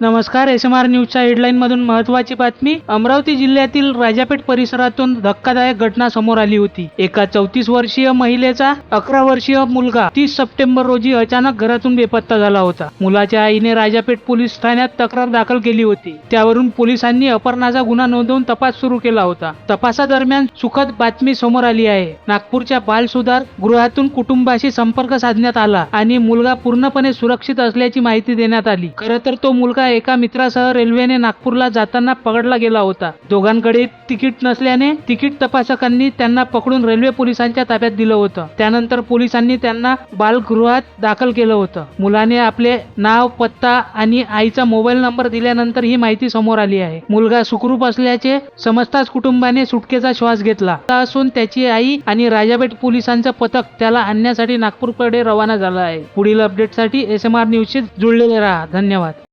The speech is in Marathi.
नमस्कार एस एम आर न्यूजच्या हेडलाईनमधून महत्वाची बातमी. अमरावती जिल्ह्यातील राजापेठ परिसरातून धक्कादायक घटना समोर आली होती. एका चौतीस वर्षीय महिलेचा अकरा वर्षीय मुलगा तीस सप्टेंबर रोजी अचानक घरातून बेपत्ता झाला होता. मुलाच्या आईने राजापेठ पोलीस ठाण्यात तक्रार दाखल केली होती. त्यावरून पोलिसांनी अपहरणाचा गुन्हा नोंदवून तपास सुरू केला होता. तपासादरम्यान सुखद बातमी समोर आली आहे. नागपूरच्या बाल सुधार गृहातून कुटुंबाशी संपर्क साधण्यात आला आणि मुलगा पूर्णपणे सुरक्षित असल्याची माहिती देण्यात आली. खरं तर तो मुलगा एका मित्रासह रेल्वेने नागपूरला जाताना पकडला गेला होता. दोघांकडे तिकीट नसल्याने तिकीट तपासकांनी त्यांना पकडून रेल्वे पोलिसांच्या ताब्यात दिलं होतं. त्यानंतर पोलिसांनी त्यांना बालगृहात दाखल केलं होतं. मुलाने आपले नाव पत्ता आणि आईचा मोबाईल नंबर दिल्यानंतर ही माहिती समोर आली आहे. मुलगा सुखरूप असल्याचे समजताच कुटुंबाने सुटकेचा श्वास घेतला. असून त्याची आई आणि राजाबेट पोलिसांचं पथक त्याला आणण्यासाठी नागपूरकडे रवाना झालं आहे. पुढील अपडेटसाठी एस एम आर न्यूजशी जुळलेले राहा. धन्यवाद.